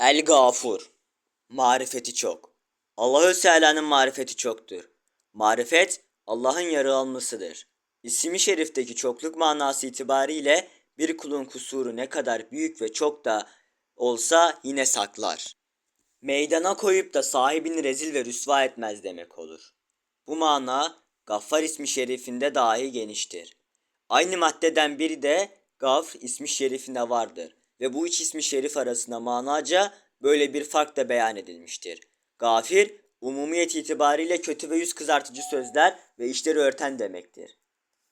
El Gafur. Marifeti çok. Allahü Teala'nın marifeti çoktur. Marifet Allah'ın yarı almasıdır. İsmi şerifteki çokluk manası itibariyle bir kulun kusuru ne kadar büyük ve çok da olsa yine saklar. Meydana koyup da sahibini rezil ve rüsva etmez demek olur. Bu mana Gaffar ismi şerifinde dahi geniştir. Aynı maddeden biri de Gafr ismi şerifinde vardır ve bu üç ismi şerif arasında manaca böyle bir fark da beyan edilmiştir. Gafir, umumiyet itibariyle kötü ve yüz kızartıcı sözler ve işleri örten demektir.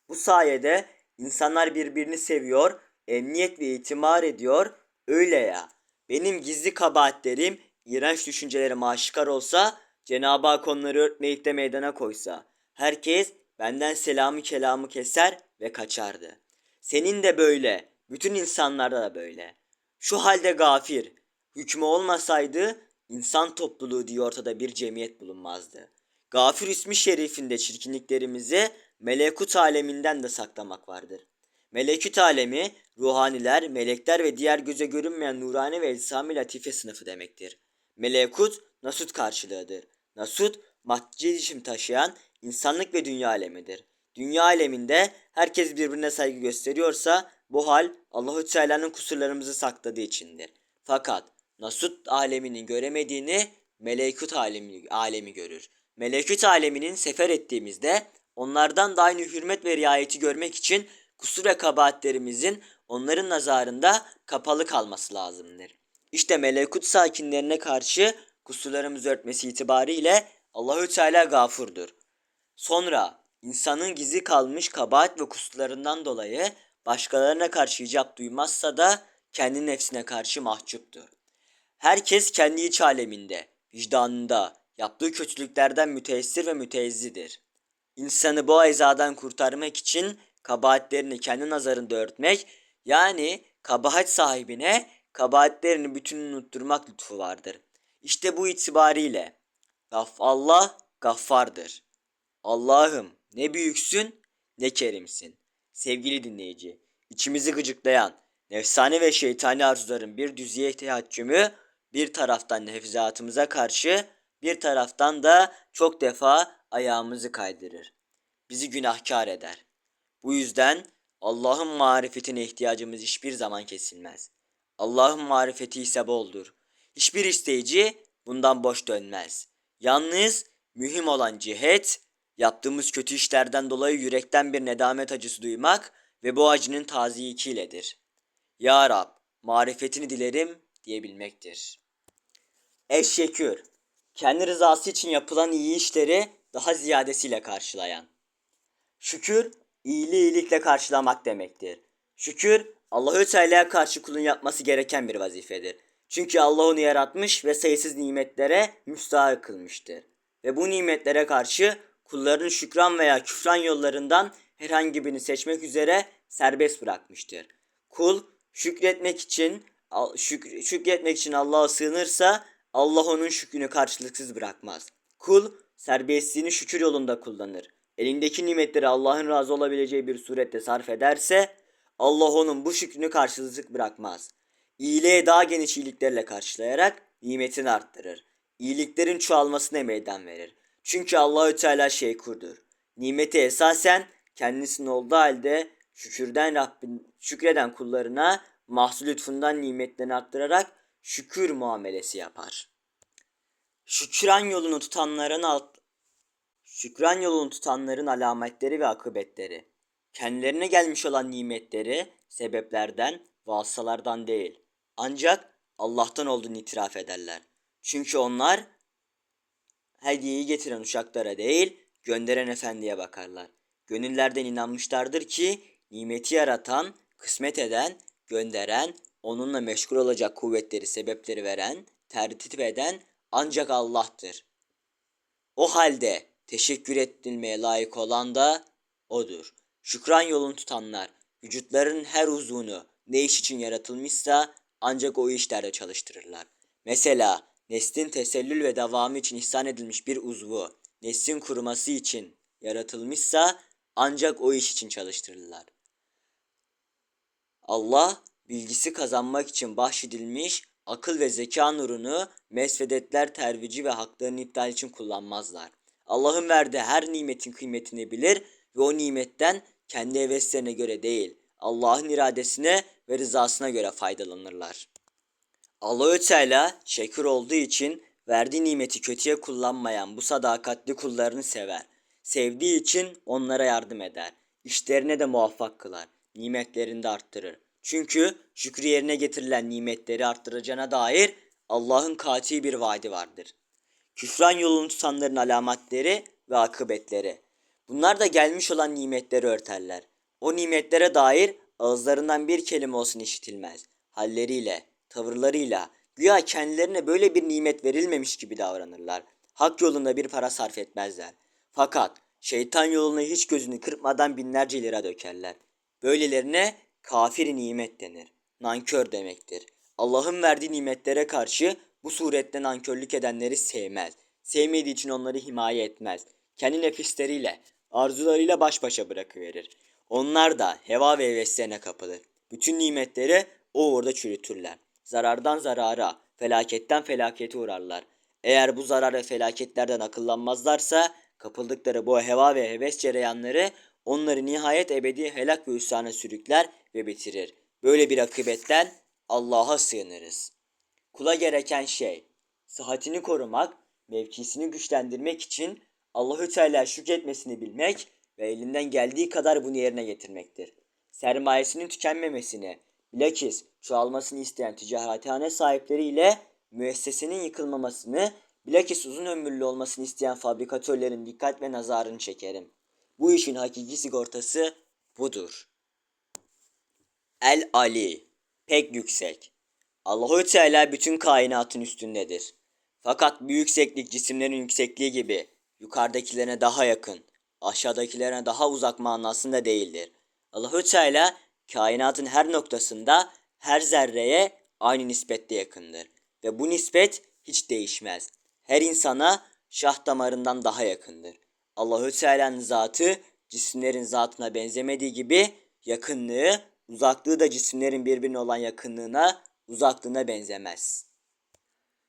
Bu sayede insanlar birbirini seviyor, emniyet ve itibar ediyor. Öyle ya, benim gizli kabahatlerim, iğrenç düşüncelerim aşikar olsa, Cenab-ı Hak onları örtmeyip de meydana koysa, herkes benden selamı kelamı keser ve kaçardı. Senin de böyle, bütün insanlarda da böyle. Şu halde gafir, hükmü olmasaydı insan topluluğu diye ortada bir cemiyet bulunmazdı. Gafir ismi şerifinde çirkinliklerimizi melekut aleminden de saklamak vardır. Melekut alemi, ruhaniler, melekler ve diğer göze görünmeyen nurani ve elsami latife sınıfı demektir. Melekut, nasut karşılığıdır. Nasut, maddi cisim taşıyan insanlık ve dünya alemidir. Dünya aleminde herkes birbirine saygı gösteriyorsa bu hal Allahü Teala'nın kusurlarımızı sakladığı içindir. Fakat Nasut aleminin göremediğini melekut alemi, alemi görür. Melekut aleminin sefer ettiğimizde onlardan da aynı hürmet ve riayeti görmek için kusur ve kabahatlerimizin onların nazarında kapalı kalması lazımdır. İşte melekut sakinlerine karşı kusurlarımızı örtmesi itibariyle Allahü Teala gafurdur. Sonra insanın gizli kalmış kabahat ve kusurlarından dolayı başkalarına karşı icap duymazsa da kendi nefsine karşı mahcuptur. Herkes kendi iç aleminde, vicdanında, yaptığı kötülüklerden müteessir ve müteezzidir. İnsanı bu ezadan kurtarmak için kabahatlerini kendi nazarında örtmek, yani kabahat sahibine kabahatlerini bütün unutturmak lütfu vardır. İşte bu itibariyle Gaff Allah gaffardır. Allah'ım ne büyüksün ne kerimsin. Sevgili dinleyici, içimizi gıcıklayan nefsane ve şeytani arzuların bir düzeye tehaccümü bir taraftan nefzatımıza karşı bir taraftan da çok defa ayağımızı kaydırır. Bizi günahkar eder. Bu yüzden Allah'ın marifetine ihtiyacımız hiçbir zaman kesilmez. Allah'ın marifeti ise boldur. Hiçbir isteyici bundan boş dönmez. Yalnız mühim olan cihet, yaptığımız kötü işlerden dolayı yürekten bir nedamet acısı duymak ve bu acının taziyikiyledir. Ya Rab, marifetini dilerim diyebilmektir. Eşşekür, kendi rızası için yapılan iyi işleri daha ziyadesiyle karşılayan. Şükür, iyiliği iyilikle karşılamak demektir. Şükür, Allahü Teala'ya karşı kulun yapması gereken bir vazifedir. Çünkü Allah onu yaratmış ve sayısız nimetlere müstahak kılmıştır. Ve bu nimetlere karşı kulların şükran veya küfran yollarından herhangi birini seçmek üzere serbest bırakmıştır. Kul şükretmek için şükür, şükretmek için Allah'a sığınırsa Allah onun şükrünü karşılıksız bırakmaz. Kul serbestliğini şükür yolunda kullanır. Elindeki nimetleri Allah'ın razı olabileceği bir surette sarf ederse Allah onun bu şükrünü karşılıksız bırakmaz. İyiliğe daha geniş iyiliklerle karşılayarak nimetini arttırır. İyiliklerin çoğalmasına meydan verir. Çünkü Allahü Teala şeykurdur. Nimeti esasen kendisinin olduğu halde şükürden Rabbin, şükreden kullarına mahsul lütfundan nimetlerini arttırarak şükür muamelesi yapar. Şükran yolunu tutanların alt Şükran yolunu tutanların alametleri ve akıbetleri. Kendilerine gelmiş olan nimetleri sebeplerden, vasıtalardan değil. Ancak Allah'tan olduğunu itiraf ederler. Çünkü onlar hediyeyi getiren uşaklara değil, gönderen efendiye bakarlar. Gönüllerden inanmışlardır ki nimeti yaratan, kısmet eden, gönderen, onunla meşgul olacak kuvvetleri, sebepleri veren, tertip eden ancak Allah'tır. O halde teşekkür edilmeye layık olan da O'dur. Şükran yolunu tutanlar, vücutların her uzunu ne iş için yaratılmışsa ancak o işlerde çalıştırırlar. Mesela neslin tesellül ve devamı için ihsan edilmiş bir uzvu, neslin kuruması için yaratılmışsa ancak o iş için çalıştırırlar. Allah bilgisi kazanmak için bahşedilmiş akıl ve zeka nurunu mesvedetler tervici ve haklarını iptal için kullanmazlar. Allah'ın verdiği her nimetin kıymetini bilir ve o nimetten kendi heveslerine göre değil, Allah'ın iradesine ve rızasına göre faydalanırlar. Allahü Teala şekir olduğu için verdiği nimeti kötüye kullanmayan bu sadakatli kullarını sever. Sevdiği için onlara yardım eder. İşlerine de muvaffak kılar. Nimetlerini de arttırır. Çünkü şükrü yerine getirilen nimetleri arttıracağına dair Allah'ın kati bir vaadi vardır. Küfran yolunu tutanların alametleri ve akıbetleri. Bunlar da gelmiş olan nimetleri örterler. O nimetlere dair ağızlarından bir kelime olsun işitilmez. Halleriyle, tavırlarıyla, güya kendilerine böyle bir nimet verilmemiş gibi davranırlar. Hak yolunda bir para sarf etmezler. Fakat şeytan yoluna hiç gözünü kırpmadan binlerce lira dökerler. Böylelerine kafir nimet denir. Nankör demektir. Allah'ın verdiği nimetlere karşı bu surette nankörlük edenleri sevmez. Sevmediği için onları himaye etmez. Kendi nefisleriyle, arzularıyla baş başa bırakıverir. Onlar da heva ve heveslerine kapılır. Bütün nimetleri o orada çürütürler. Zarardan zarara, felaketten felakete uğrarlar. Eğer bu zarar felaketlerden akıllanmazlarsa kapıldıkları bu heva ve heves cereyanları onları nihayet ebedi helak ve hüsrana sürükler ve bitirir. Böyle bir akıbetten Allah'a sığınırız. Kula gereken şey sıhhatini korumak, mevkisini güçlendirmek için Allahü Teala şükretmesini bilmek ve elinden geldiği kadar bunu yerine getirmektir. Sermayesinin tükenmemesini, bilakis çoğalmasını isteyen ticarethane sahipleriyle müessesenin yıkılmamasını, bilakis uzun ömürlü olmasını isteyen fabrikatörlerin dikkat ve nazarını çekerim. Bu işin hakiki sigortası budur. El Ali pek yüksek. Allahü Teala bütün kainatın üstündedir. Fakat bu yükseklik cisimlerin yüksekliği gibi yukarıdakilerine daha yakın, aşağıdakilerine daha uzak manasında değildir. Allahü Teala kainatın her noktasında her zerreye aynı nispette yakındır ve bu nispet hiç değişmez. Her insana şah damarından daha yakındır. Allahü Teala'nın zatı cisimlerin zatına benzemediği gibi yakınlığı, uzaklığı da cisimlerin birbirine olan yakınlığına, uzaklığına benzemez.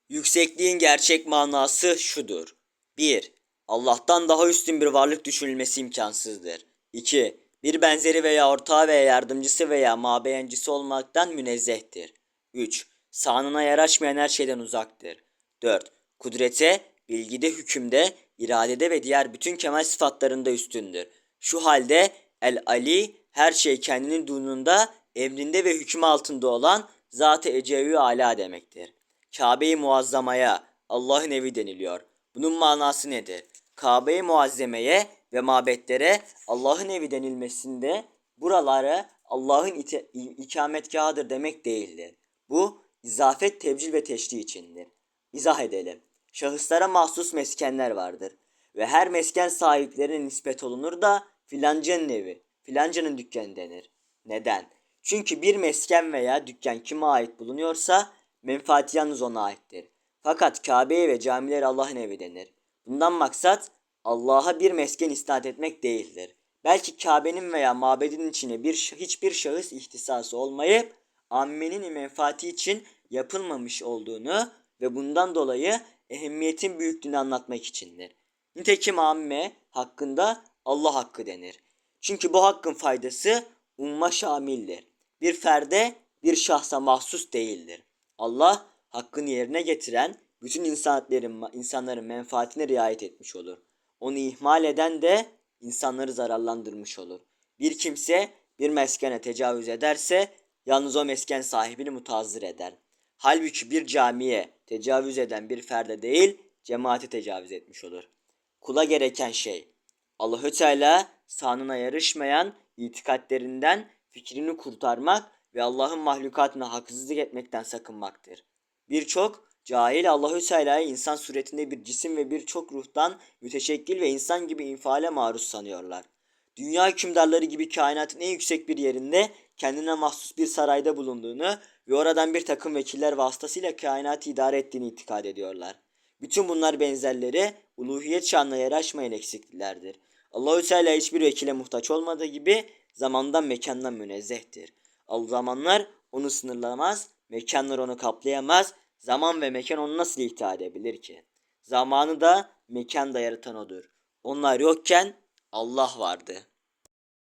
Yüksekliğin gerçek manası şudur. 1. Allah'tan daha üstün bir varlık düşünülmesi imkansızdır. 2. Bir benzeri veya ortağı veya yardımcısı veya mabeyencisi olmaktan münezzehtir. 3. Sanına yaraşmayan her şeyden uzaktır. 4. Kudrete, bilgide, hükümde, iradede ve diğer bütün kemal sıfatlarında üstündür. Şu halde El Ali her şey kendinin dununda, emrinde ve hükmü altında olan Zat-ı Ecevi Ala demektir. Kabe-i Muazzama'ya Allah'ın evi deniliyor. Bunun manası nedir? Kabe-i Muazzemeye ve mabetlere Allah'ın evi denilmesinde buraları Allah'ın ikametgahıdır demek değildir. Bu izafet, tebcil ve teşri içindir. İzah edelim. Şahıslara mahsus meskenler vardır. Ve her mesken sahiplerine nispet olunur da filancanın evi, filancanın dükkanı denir. Neden? Çünkü bir mesken veya dükkan kime ait bulunuyorsa menfaati yalnız ona aittir. Fakat Kabe'ye ve camilere Allah'ın evi denir. Bundan maksat Allah'a bir mesken isnat etmek değildir. Belki Kabe'nin veya mabedin içine bir hiçbir şahıs ihtisası olmayıp ammenin menfaati için yapılmamış olduğunu ve bundan dolayı ehemmiyetin büyüklüğünü anlatmak içindir. Nitekim amme hakkında Allah hakkı denir. Çünkü bu hakkın faydası umma şamildir. Bir ferde bir şahsa mahsus değildir. Allah hakkını yerine getiren bütün insanların, insanların menfaatine riayet etmiş olur. Onu ihmal eden de insanları zararlandırmış olur. Bir kimse bir meskene tecavüz ederse yalnız o mesken sahibini mutazzir eder. Halbuki bir camiye tecavüz eden bir ferde değil, cemaati tecavüz etmiş olur. Kula gereken şey Allahü Teala sanına yarışmayan itikatlerinden fikrini kurtarmak ve Allah'ın mahlukatına haksızlık etmekten sakınmaktır. Birçok cahil Allahü Teala'yı insan suretinde bir cisim ve birçok ruhtan müteşekkil ve insan gibi infiale maruz sanıyorlar. Dünya hükümdarları gibi kainatın en yüksek bir yerinde kendine mahsus bir sarayda bulunduğunu ve oradan bir takım vekiller vasıtasıyla kainatı idare ettiğini itikad ediyorlar. Bütün bunlar benzerleri uluhiyet şanına yaraşmayan eksikliklerdir. Allahü Teala hiçbir vekile muhtaç olmadığı gibi zamandan mekandan münezzehtir. Al zamanlar onu sınırlamaz, Mekanlar onu kaplayamaz. Zaman ve mekan onu nasıl ihta edebilir ki? Zamanı da mekan da yaratan odur. Onlar yokken Allah vardı.